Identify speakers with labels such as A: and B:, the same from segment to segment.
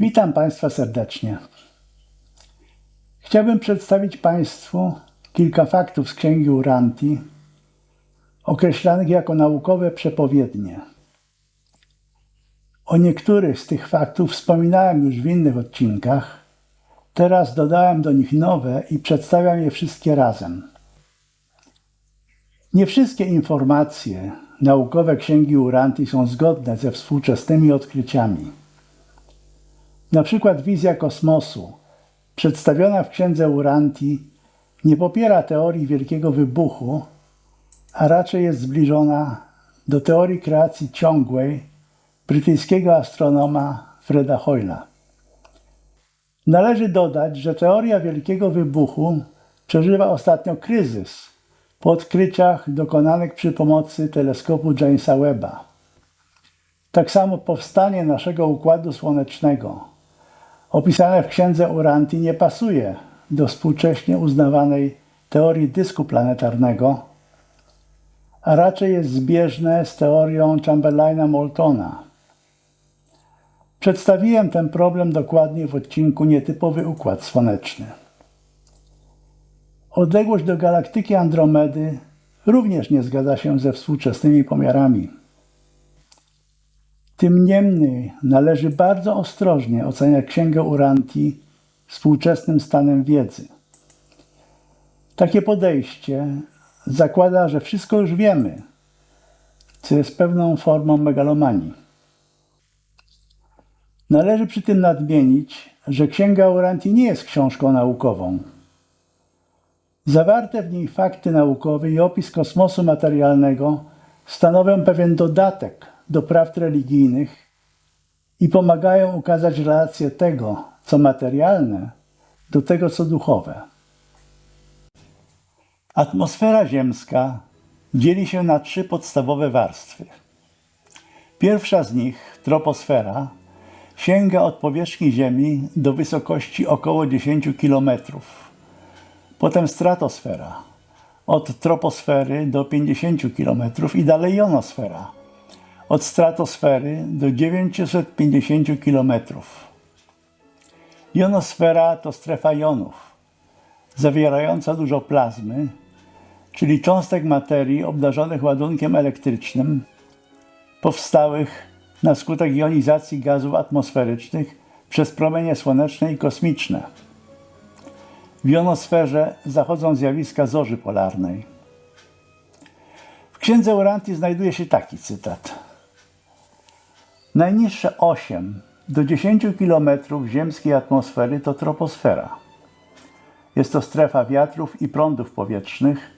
A: Witam Państwa serdecznie. Chciałbym przedstawić Państwu kilka faktów z Księgi Uranti, określanych jako naukowe przepowiednie. O niektórych z tych faktów wspominałem już w innych odcinkach. Teraz dodałem do nich nowe i przedstawiam je wszystkie razem. Nie wszystkie informacje naukowe Księgi Uranti są zgodne ze współczesnymi odkryciami. Na przykład wizja kosmosu, przedstawiona w księdze Uranti, nie popiera teorii wielkiego wybuchu, a raczej jest zbliżona do teorii kreacji ciągłej brytyjskiego astronoma Freda Hoyla. Należy dodać, że teoria wielkiego wybuchu przeżywa ostatnio kryzys po odkryciach dokonanych przy pomocy teleskopu Jamesa Webba. Tak samo powstanie naszego Układu Słonecznego, opisane w księdze Uranti, nie pasuje do współcześnie uznawanej teorii dysku planetarnego, a raczej jest zbieżne z teorią Chamberlaina Moultona. Przedstawiłem ten problem dokładnie w odcinku Nietypowy Układ Słoneczny. Odległość do galaktyki Andromedy również nie zgadza się ze współczesnymi pomiarami. Tym niemniej należy bardzo ostrożnie oceniać Księgę Uranti współczesnym stanem wiedzy. Takie podejście zakłada, że wszystko już wiemy, co jest pewną formą megalomanii. Należy przy tym nadmienić, że Księga Uranti nie jest książką naukową. Zawarte w niej fakty naukowe i opis kosmosu materialnego stanowią pewien dodatek do prawd religijnych i pomagają ukazać relację tego, co materialne, do tego, co duchowe. Atmosfera ziemska dzieli się na trzy podstawowe warstwy. Pierwsza z nich, troposfera, sięga od powierzchni Ziemi do wysokości około 10 km. Potem stratosfera, od troposfery do 50 km i dalej jonosfera, od stratosfery do 950 km. Jonosfera to strefa jonów, zawierająca dużo plazmy, czyli cząstek materii obdarzonych ładunkiem elektrycznym, powstałych na skutek jonizacji gazów atmosferycznych przez promienie słoneczne i kosmiczne. W jonosferze zachodzą zjawiska zorzy polarnej. W księdze Uranti znajduje się taki cytat. Najniższe 8 do 10 km ziemskiej atmosfery to troposfera. Jest to strefa wiatrów i prądów powietrznych,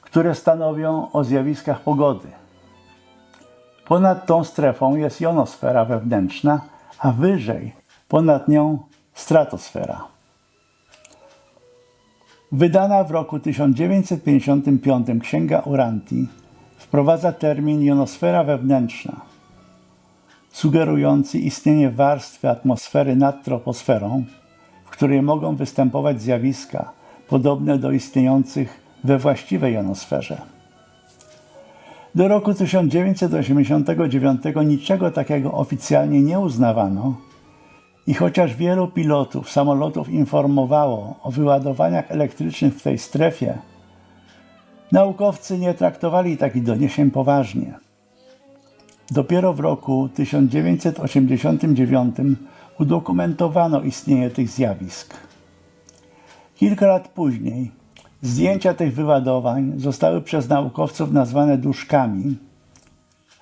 A: które stanowią o zjawiskach pogody. Ponad tą strefą jest jonosfera wewnętrzna, a wyżej, ponad nią, stratosfera. Wydana w roku 1955 Księga Uranti wprowadza termin jonosfera wewnętrzna, sugerujący istnienie warstwy atmosfery nad troposferą, w której mogą występować zjawiska podobne do istniejących we właściwej jonosferze. Do roku 1989 niczego takiego oficjalnie nie uznawano i chociaż wielu pilotów samolotów informowało o wyładowaniach elektrycznych w tej strefie, naukowcy nie traktowali takich doniesień poważnie. Dopiero w roku 1989 udokumentowano istnienie tych zjawisk. Kilka lat później zdjęcia tych wyładowań zostały przez naukowców nazwane duszkami,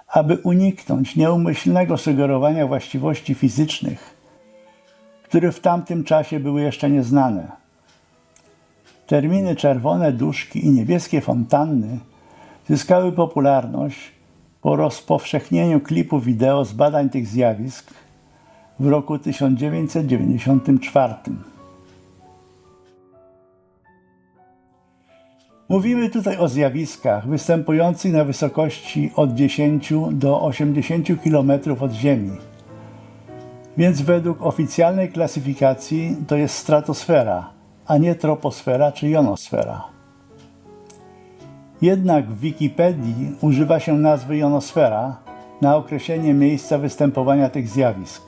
A: aby uniknąć nieumyślnego sugerowania właściwości fizycznych, które w tamtym czasie były jeszcze nieznane. Terminy czerwone duszki i niebieskie fontanny zyskały popularność po rozpowszechnieniu klipu wideo z badań tych zjawisk w roku 1994. Mówimy tutaj o zjawiskach występujących na wysokości od 10 do 80 km od Ziemi. Więc według oficjalnej klasyfikacji to jest stratosfera, a nie troposfera czy jonosfera. Jednak w Wikipedii używa się nazwy jonosfera na określenie miejsca występowania tych zjawisk.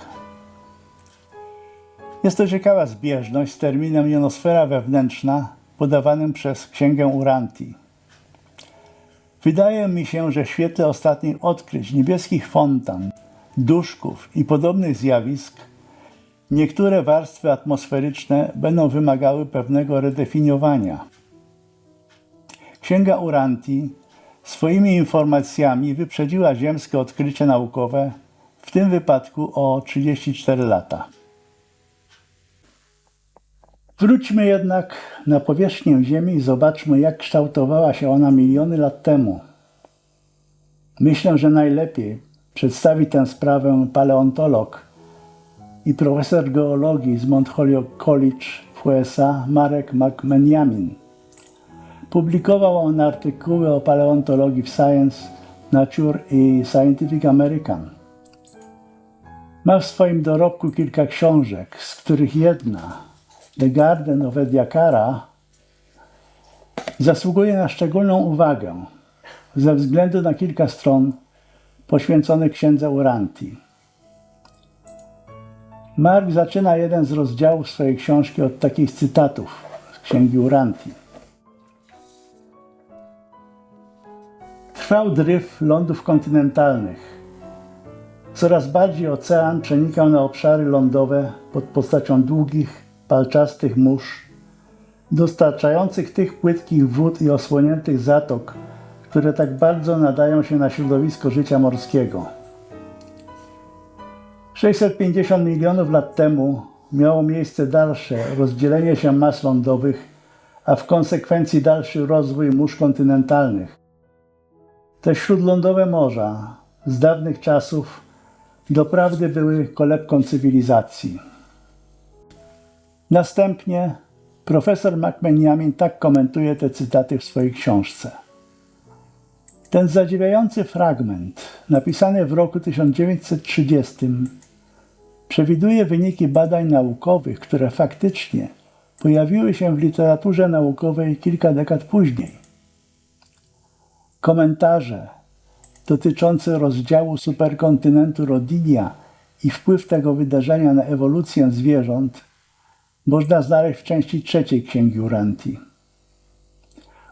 A: Jest to ciekawa zbieżność z terminem jonosfera wewnętrzna podawanym przez księgę Uranti. Wydaje mi się, że w świetle ostatnich odkryć niebieskich fontan, duszków i podobnych zjawisk niektóre warstwy atmosferyczne będą wymagały pewnego redefiniowania. Księga Uranti swoimi informacjami wyprzedziła ziemskie odkrycia naukowe, w tym wypadku o 34 lata. Wróćmy jednak na powierzchnię Ziemi i zobaczmy, jak kształtowała się ona miliony lat temu. Myślę, że najlepiej przedstawi tę sprawę paleontolog i profesor geologii z Mount Holyoke College w USA Marek McMeniamin. Publikował on artykuły o paleontologii w Science, Nature i Scientific American. Ma w swoim dorobku kilka książek, z których jedna, The Garden of Ediacara, zasługuje na szczególną uwagę ze względu na kilka stron poświęconych księdze Uranti. Mark zaczyna jeden z rozdziałów swojej książki od takich cytatów z księgi Uranti. Trwał dryf lądów kontynentalnych. Coraz bardziej ocean przenikał na obszary lądowe pod postacią długich, palczastych mórz, dostarczających tych płytkich wód i osłoniętych zatok, które tak bardzo nadają się na środowisko życia morskiego. 650 milionów lat temu miało miejsce dalsze rozdzielenie się mas lądowych, a w konsekwencji dalszy rozwój mórz kontynentalnych. Te śródlądowe morza z dawnych czasów doprawdy były kolebką cywilizacji. Następnie profesor McMeniamin tak komentuje te cytaty w swojej książce. Ten zadziwiający fragment, napisany w roku 1930, przewiduje wyniki badań naukowych, które faktycznie pojawiły się w literaturze naukowej kilka dekad później. Komentarze dotyczące rozdziału superkontynentu Rodinia i wpływ tego wydarzenia na ewolucję zwierząt można znaleźć w części trzeciej Księgi Uranti.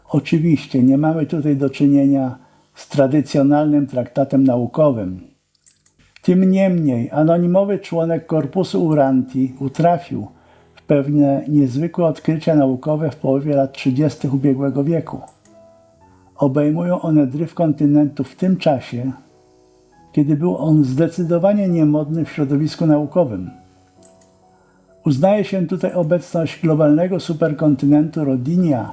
A: Oczywiście nie mamy tutaj do czynienia z tradycjonalnym traktatem naukowym. Tym niemniej anonimowy członek korpusu Uranti utrafił w pewne niezwykłe odkrycia naukowe w połowie lat 30. ubiegłego wieku. Obejmują one dryf kontynentu w tym czasie, kiedy był on zdecydowanie niemodny w środowisku naukowym. Uznaje się tutaj obecność globalnego superkontynentu Rodinia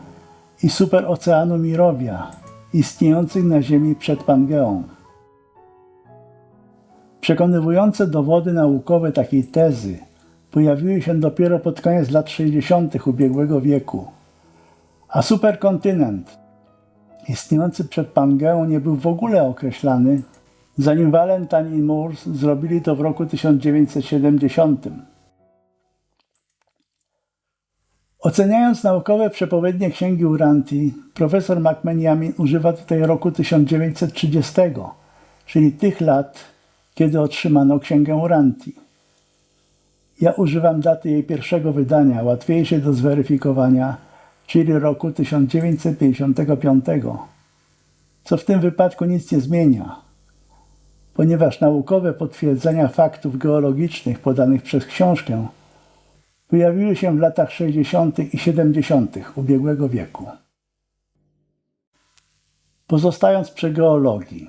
A: i superoceanu Mirowia, istniejących na Ziemi przed Pangeą. Przekonywujące dowody naukowe takiej tezy pojawiły się dopiero pod koniec lat 60. ubiegłego wieku, a superkontynent istniejący przed Pangeą nie był w ogóle określany, zanim Valentine i Moores zrobili to w roku 1970. Oceniając naukowe przepowiednie Księgi Uranti, profesor McMeniamin używa tutaj roku 1930, czyli tych lat, kiedy otrzymano Księgę Uranti. Ja używam daty jej pierwszego wydania, łatwiejszej do zweryfikowania, czyli roku 1955, co w tym wypadku nic nie zmienia, ponieważ naukowe potwierdzenia faktów geologicznych podanych przez książkę pojawiły się w latach 60. i 70. ubiegłego wieku. Pozostając przy geologii,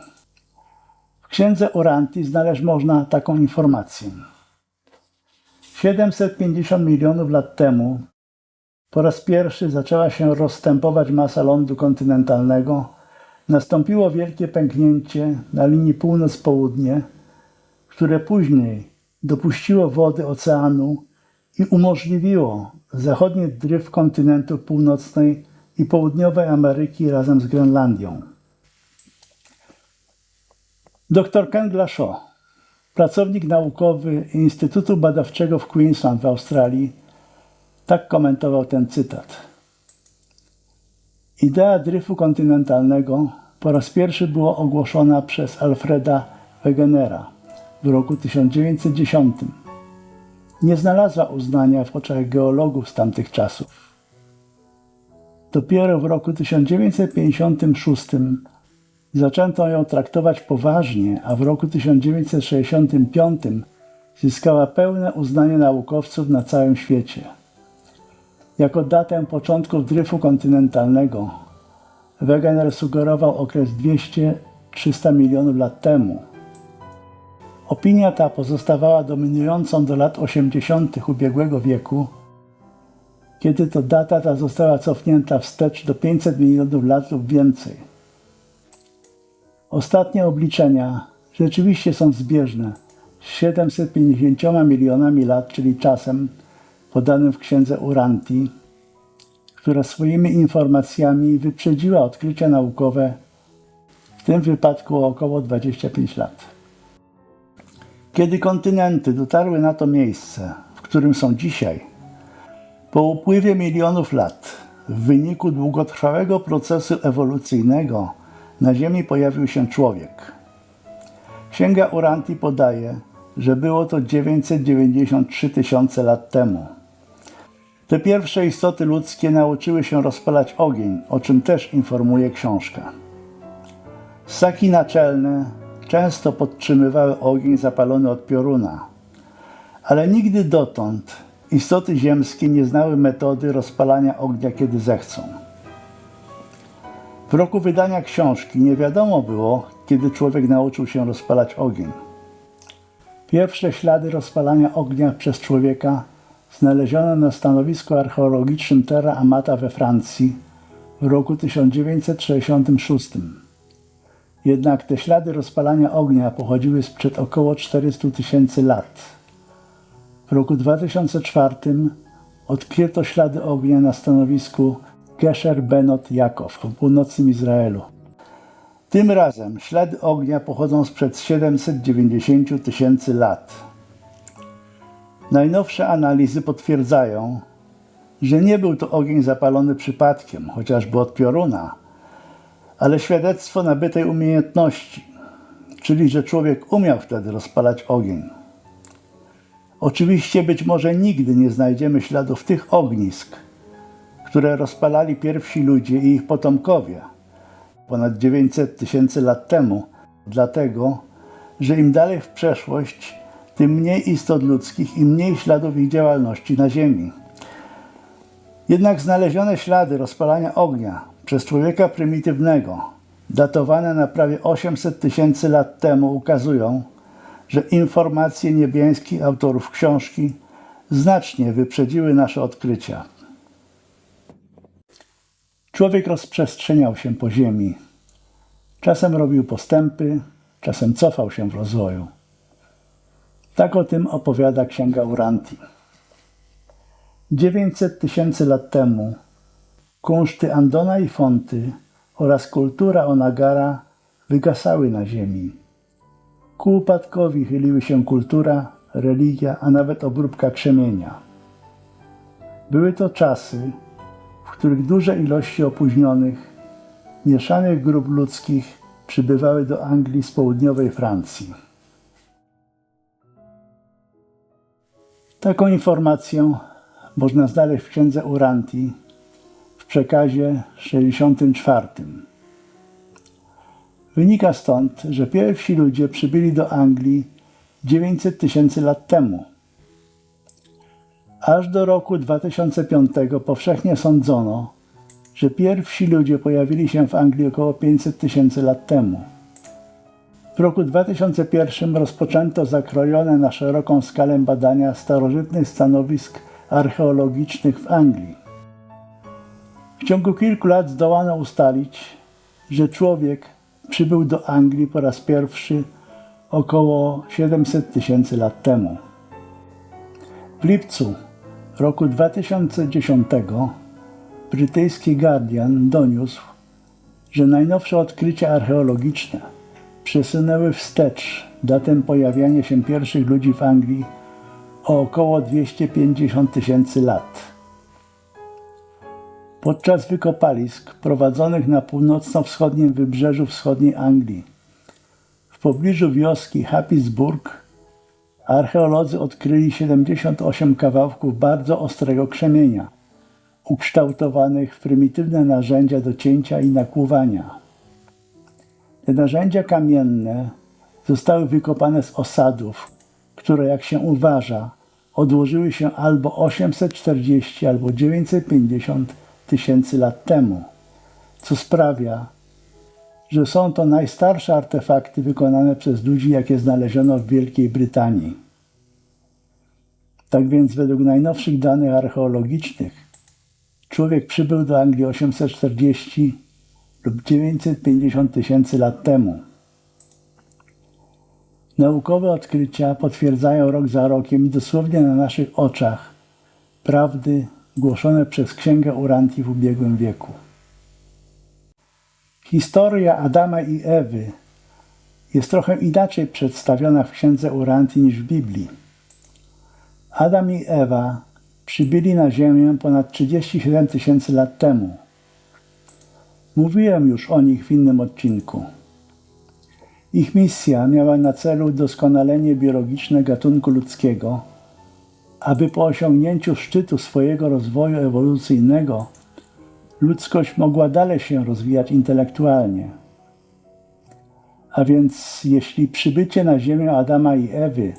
A: w księdze Oranti znaleźć można taką informację. 750 milionów lat temu po raz pierwszy zaczęła się rozstępować masa lądu kontynentalnego, nastąpiło wielkie pęknięcie na linii północ-południe, które później dopuściło wody oceanu i umożliwiło zachodni dryf kontynentu północnej i południowej Ameryki razem z Grenlandią. Dr Ken Glashow, pracownik naukowy Instytutu Badawczego w Queensland w Australii, tak komentował ten cytat. Idea dryfu kontynentalnego po raz pierwszy była ogłoszona przez Alfreda Wegenera w roku 1910 nie znalazła uznania w oczach geologów z tamtych czasów. Dopiero w roku 1956 zaczęto ją traktować poważnie, a w roku 1965 zyskała pełne uznanie naukowców na całym świecie. Jako datę początków dryfu kontynentalnego Wegener sugerował okres 200-300 milionów lat temu. Opinia ta pozostawała dominującą do lat 80. ubiegłego wieku, kiedy to data ta została cofnięta wstecz do 500 milionów lat lub więcej. Ostatnie obliczenia rzeczywiście są zbieżne z 750 milionami lat, czyli czasem podanym w księdze Uranti, która swoimi informacjami wyprzedziła odkrycia naukowe, w tym wypadku o około 25 lat. Kiedy kontynenty dotarły na to miejsce, w którym są dzisiaj, po upływie milionów lat, w wyniku długotrwałego procesu ewolucyjnego, na Ziemi pojawił się człowiek. Księga Uranti podaje, że było to 993 tysiące lat temu. Te pierwsze istoty ludzkie nauczyły się rozpalać ogień, o czym też informuje książka. Ssaki naczelne często podtrzymywały ogień zapalony od pioruna, ale nigdy dotąd istoty ziemskie nie znały metody rozpalania ognia, kiedy zechcą. W roku wydania książki nie wiadomo było, kiedy człowiek nauczył się rozpalać ogień. Pierwsze ślady rozpalania ognia przez człowieka znaleziono na stanowisku archeologicznym Terra Amata we Francji w roku 1966. Jednak te ślady rozpalania ognia pochodziły sprzed około 400 tysięcy lat. W roku 2004 odkryto ślady ognia na stanowisku Gesher Benot Jakow w północnym Izraelu. Tym razem ślady ognia pochodzą sprzed 790 tysięcy lat. Najnowsze analizy potwierdzają, że nie był to ogień zapalony przypadkiem, chociażby od pioruna, ale świadectwo nabytej umiejętności, czyli że człowiek umiał wtedy rozpalać ogień. Oczywiście być może nigdy nie znajdziemy śladów tych ognisk, które rozpalali pierwsi ludzie i ich potomkowie ponad 900 tysięcy lat temu, dlatego, że im dalej w przeszłość, tym mniej istot ludzkich i mniej śladów ich działalności na Ziemi. Jednak znalezione ślady rozpalania ognia przez człowieka prymitywnego, datowane na prawie 800 tysięcy lat temu, ukazują, że informacje niebieskich autorów książki znacznie wyprzedziły nasze odkrycia. Człowiek rozprzestrzeniał się po ziemi. Czasem robił postępy, czasem cofał się w rozwoju. Tak o tym opowiada księga Uranti. 900 tysięcy lat temu kunszty Andona i Fonty oraz kultura Onagara wygasały na ziemi. Ku upadkowi chyliły się kultura, religia, a nawet obróbka krzemienia. Były to czasy, w których duże ilości opóźnionych, mieszanych grup ludzkich przybywały do Anglii z południowej Francji. Taką informację można znaleźć w księdze Uranti w przekazie 64. Wynika stąd, że pierwsi ludzie przybyli do Anglii 900 tysięcy lat temu. Aż do roku 2005 powszechnie sądzono, że pierwsi ludzie pojawili się w Anglii około 500 tysięcy lat temu. W roku 2001 rozpoczęto zakrojone na szeroką skalę badania starożytnych stanowisk archeologicznych w Anglii. W ciągu kilku lat zdołano ustalić, że człowiek przybył do Anglii po raz pierwszy około 700 tysięcy lat temu. W lipcu roku 2010 brytyjski Guardian doniósł, że najnowsze odkrycia archeologiczne przesunęły wstecz datę pojawiania się pierwszych ludzi w Anglii o około 250 tysięcy lat. Podczas wykopalisk prowadzonych na północno-wschodnim wybrzeżu wschodniej Anglii, w pobliżu wioski Hapisburg, archeolodzy odkryli 78 kawałków bardzo ostrego krzemienia, ukształtowanych w prymitywne narzędzia do cięcia i nakłuwania. Te narzędzia kamienne zostały wykopane z osadów, które, jak się uważa, odłożyły się albo 840, albo 950 tysięcy lat temu, co sprawia, że są to najstarsze artefakty wykonane przez ludzi, jakie znaleziono w Wielkiej Brytanii. Tak więc, według najnowszych danych archeologicznych, człowiek przybył do Anglii 840 lub 950 tysięcy lat temu. Naukowe odkrycia potwierdzają rok za rokiem dosłownie na naszych oczach prawdy głoszone przez Księgę Uranti w ubiegłym wieku. Historia Adama i Ewy jest trochę inaczej przedstawiona w Księdze Uranti niż w Biblii. Adam i Ewa przybyli na Ziemię ponad 37 tysięcy lat temu. Mówiłem już o nich w innym odcinku. Ich misja miała na celu doskonalenie biologiczne gatunku ludzkiego, aby po osiągnięciu szczytu swojego rozwoju ewolucyjnego ludzkość mogła dalej się rozwijać intelektualnie. A więc jeśli przybycie na Ziemię Adama i Ewy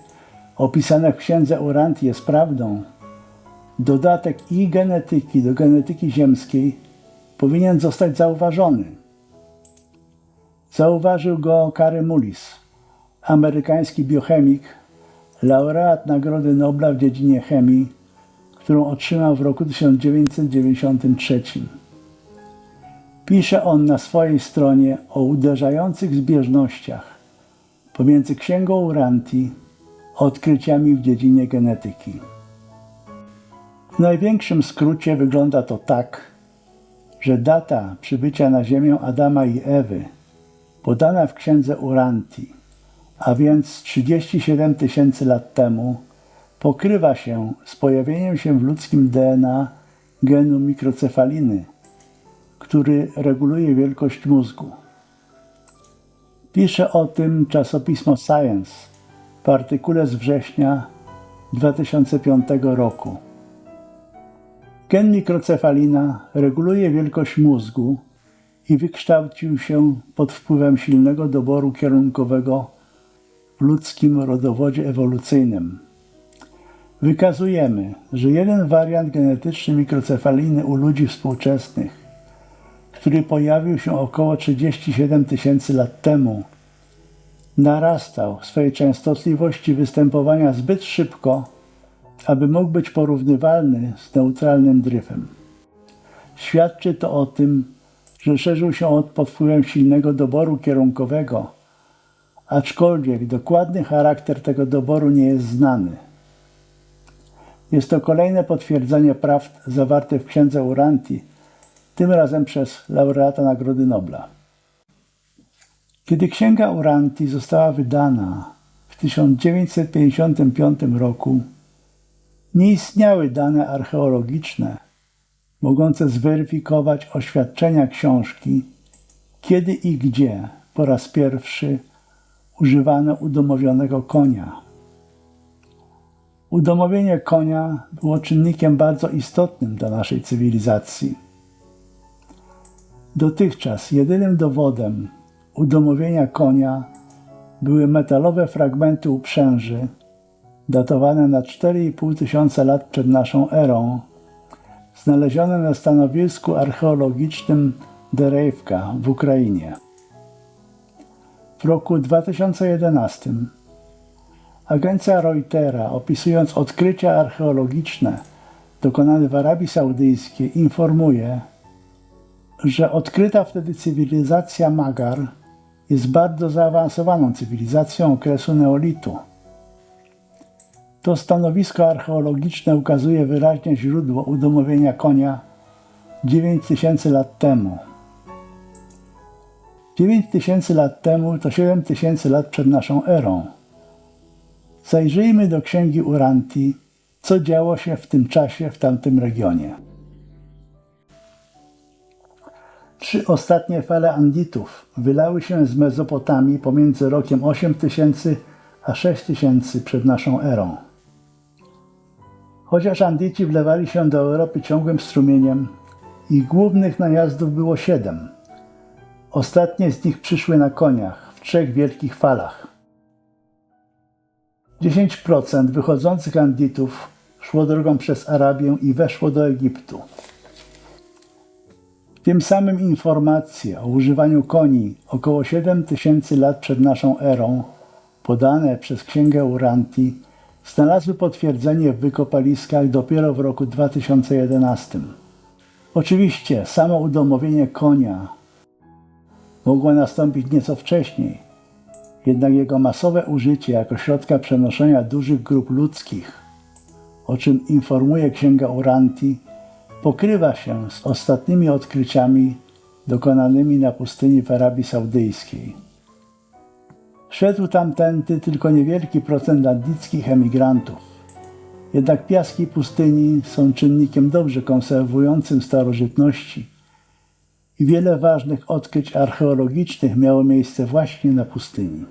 A: opisane w księdze Uranti jest prawdą, dodatek i genetyki do genetyki ziemskiej powinien zostać zauważony. Zauważył go Kary Mullis, amerykański biochemik, laureat Nagrody Nobla w dziedzinie chemii, którą otrzymał w roku 1993. Pisze on na swojej stronie o uderzających zbieżnościach pomiędzy Księgą Uranti a odkryciami w dziedzinie genetyki. W największym skrócie wygląda to tak, że data przybycia na Ziemię Adama i Ewy, podana w księdze Uranti, a więc 37 tysięcy lat temu, pokrywa się z pojawieniem się w ludzkim DNA genu mikrocefaliny, który reguluje wielkość mózgu. Pisze o tym czasopismo Science w artykule z września 2005 roku. Gen mikrocefalina reguluje wielkość mózgu i wykształcił się pod wpływem silnego doboru kierunkowego w ludzkim rodowodzie ewolucyjnym. Wykazujemy, że jeden wariant genetyczny mikrocefaliny u ludzi współczesnych, który pojawił się około 37 tysięcy lat temu, narastał w swojej częstotliwości występowania zbyt szybko, aby mógł być porównywalny z neutralnym dryfem. Świadczy to o tym, że szerzył się on pod wpływem silnego doboru kierunkowego, aczkolwiek dokładny charakter tego doboru nie jest znany. Jest to kolejne potwierdzenie prawd zawartych w księdze Uranti, tym razem przez laureata Nagrody Nobla. Kiedy księga Uranti została wydana w 1955 roku, nie istniały dane archeologiczne mogące zweryfikować oświadczenia książki, kiedy i gdzie po raz pierwszy używano udomowionego konia. Udomowienie konia było czynnikiem bardzo istotnym dla naszej cywilizacji. Dotychczas jedynym dowodem udomowienia konia były metalowe fragmenty uprzęży, datowane na 4,5 tysiąca lat przed naszą erą, znalezione na stanowisku archeologicznym Derejwka w Ukrainie. W roku 2011 agencja Reutera, opisując odkrycia archeologiczne dokonane w Arabii Saudyjskiej, informuje, że odkryta wtedy cywilizacja Magar jest bardzo zaawansowaną cywilizacją okresu neolitu. To stanowisko archeologiczne ukazuje wyraźnie źródło udomowienia konia 9000 lat temu. 9000 lat temu to 7000 lat przed naszą erą. Zajrzyjmy do księgi Uranti, co działo się w tym czasie w tamtym regionie. Trzy ostatnie fale Anditów wylały się z Mezopotamii pomiędzy rokiem 8000 a 6 tysięcy przed naszą erą. Chociaż Andyci wlewali się do Europy ciągłym strumieniem, ich głównych najazdów było siedem. Ostatnie z nich przyszły na koniach, w trzech wielkich falach. 10% wychodzących Anditów szło drogą przez Arabię i weszło do Egiptu. Tym samym informacje o używaniu koni około 7 tysięcy lat przed naszą erą, podane przez księgę Uranti, znalazły potwierdzenie w wykopaliskach dopiero w roku 2011. Oczywiście samo udomowienie konia mogło nastąpić nieco wcześniej, jednak jego masowe użycie jako środka przenoszenia dużych grup ludzkich, o czym informuje księga Uranti, pokrywa się z ostatnimi odkryciami dokonanymi na pustyni w Arabii Saudyjskiej. Szedł tamtędy tylko niewielki procent andyckich emigrantów. Jednak piaski pustyni są czynnikiem dobrze konserwującym starożytności i wiele ważnych odkryć archeologicznych miało miejsce właśnie na pustyni.